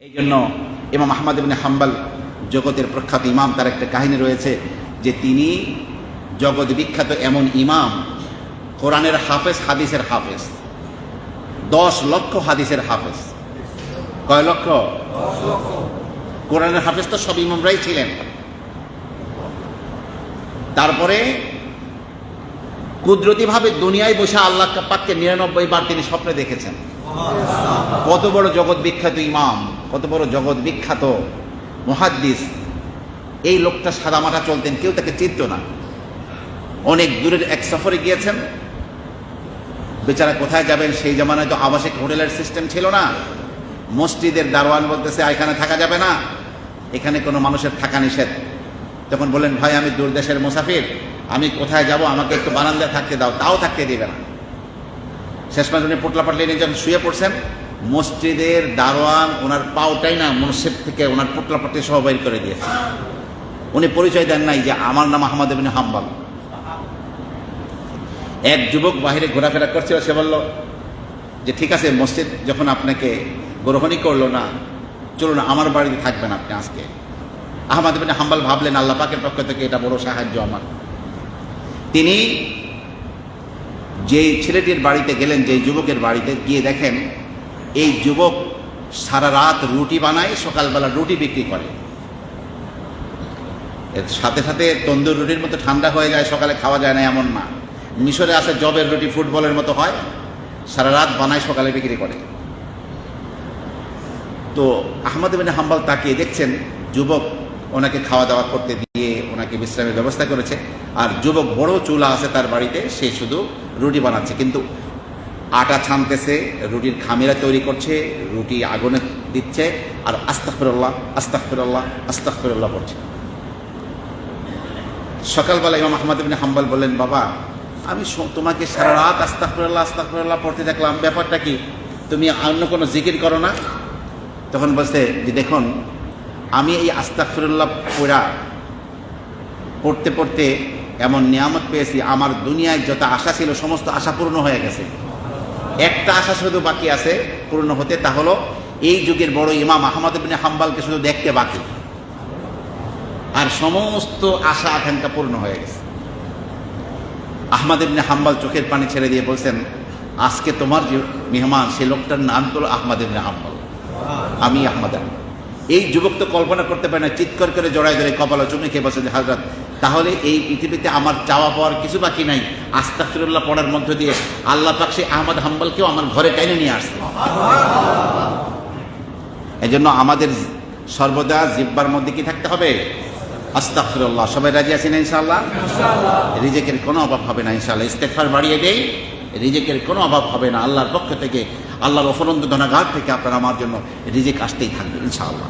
এই জন্য ইমাম আহমদ ইবনে হাম্বাল জগতের প্রখ্যাত ইমাম, তার একটা কাহিনী রয়েছে যে তিনি জগৎ বিখ্যাত এমন ইমাম, কোরআনের হাফেজ, হাদিসের হাফেজ, দশ লক্ষ হাদিসের হাফেজ। কয় লক্ষ? কোরআনের হাফেজ তো সব ইমামরাই ছিলেন। তারপরে কুদরতিভাবে দুনিয়ায় বসে আল্লাহ পাককে নিরানব্বই বার তিনি স্বপ্নে দেখেছেন। কত বড় জগৎ বিখ্যাত ইমাম। কত বড় জগৎ বিখ্যাত মুহাদ্দিস। এই লোকটা সাদামাটা চলতেন, কেউ তাকে চিনত না। অনেক দূরের এক সফরে গিয়েছেন। বেচারা কোথায় যাবেন সেই জামানায় তো আবাসিক হোটেলের সিস্টেম ছিল না। মসজিদের দারোয়ান বলতেছে এখানে থাকা যাবে না। এখানে কোনো মানুষের থাকা নিষেধ। তখন বললেন, ভাই, আমি দূরদেশের মুসাফির। আমি কোথায় যাব? আমাকে একটু বারান্দায় থাকতে দাও। তাও থাকতে দিবে না। শেষ মাস উনি পোটলা পাটলি নিয়ে শুয়ে পড়ছেন। মসজিদের দারোয়ান ওনার পাওটাই না, মনসেব থেকে ওনার পোটলা পাটলি সহ বের করে দিয়েছে। উনি পরিচয় দেন নাই যে আমার নাম আহমদ বিন হাম্বাল। এক যুবক বাহিরে ঘোরাফেরা করছিল, সে বলল যে, ঠিক আছে, মসজিদ যখন আপনাকে গ্রহণই করল না, চলুন আমার বাড়িতে থাকবেন আপনি আজকে। আহমদ বিন হাম্বাল ভাবলেন, আল্লাহ পাকের পক্ষ থেকে এটা বড় সাহায্য আমার। তিনি যেই ছেলেটির বাড়িতে গেলেন, যেই যুবকের বাড়িতে গিয়ে দেখেন এই যুবক সারা রাত রুটি বানায়, সকালবেলা রুটি বিক্রি করে। এর সাথে সাথে তন্দুর রুটির মতো ঠান্ডা হয়ে যায়, সকালে খাওয়া যায় না এমন না। মিশরে আসে জবের রুটি ফুটবলের মতো হয়, সারা রাত বানায়, সকালে বিক্রি করে। তো আহমদ বিন হাম্বাল তাকিয়ে দেখছেন, যুবক ওনাকে খাওয়া দাওয়া করতে দিয়ে ওনাকে বিশ্রামের ব্যবস্থা করেছে, আর যুবক বড় চুলা আছে তার বাড়িতে, সে শুধু রুটি বানাচ্ছে। কিন্তু আটা ছানতেছে, রুটির খামিরা তৈরি করছে, রুটি আগুনে দিচ্ছে, আর আস্তাফিরল্লাহ আস্তাফিরল্লাহ আস্তাফিরল্লাহ পড়ছে। সকালবেলা ইমাম আহমদ বিন হাম্বাল বললেন, বাবা, আমি তোমাকে সারা রাত আস্তাফিরল্লাহ আস্তাফিরল্লাহ পড়তে দেখলাম। ব্যাপারটা কি? তুমি অন্য কোনো জিকির করো না? তখন বলছে, যে দেখুন, আমি এই আস্তাফিরুল্লাহ পড়া পড়তে পড়তে এমন নিয়ামত পেয়েছি। আমার দুনিয়ায় যত আশা ছিল, সমস্ত আশা পূর্ণ হয়ে গেছে। একটা আশা শুধু বাকি আছে পূর্ণ হতে, তা হলো এই যুগের বড় ইমাম আহমদ বিন হাম্বালকে শুধু দেখতে বাকি। আর সমস্ত আশা, আকাঙ্ক্ষা পূর্ণ হয়ে গেছে। আহমদ ইবনে হাম্বাল চোখের পানি ছেড়ে দিয়ে বলছেন, আজকে তোমার যে মেহমান, সে লোকটার নাম হলো আহমদ ইবনে হাম্বাল। আমি আহমদ এই যুবক তো কল্পনা করতে পারে না, চিৎকার করে জড়াই ধরে কপালে চুমে খেয়ে বসে হাজরাত তাহলে এই পৃথিবীতে আমার চাওয়া পাওয়ার কিছু বাকি নাই। আস্তাফিরুল্লাহ পড়ার মধ্য দিয়ে আল্লাহ পাক সে আহমদ হাম্বালকেও আমার ঘরে টেনে নিয়ে আসছে। এই জন্য আমাদের সর্বদা জিব্বার মধ্যে কি থাকতে হবে? আস্তাফিরুল্লাহ সবাই রাজি আছেন ইনশাল্লাহ রিজেকের কোনো অভাব হবে না ইনশাল্লাহ ইস্তেকফার বাড়িয়ে দেই রিজেকের কোনো অভাব হবে না। আল্লাহর পক্ষ থেকে আল্লাহর অফরন্ত ধনাঘাট থেকে আপনারা আমার জন্য রিজেক আসতেই থাকবে ইনশাআল্লাহ।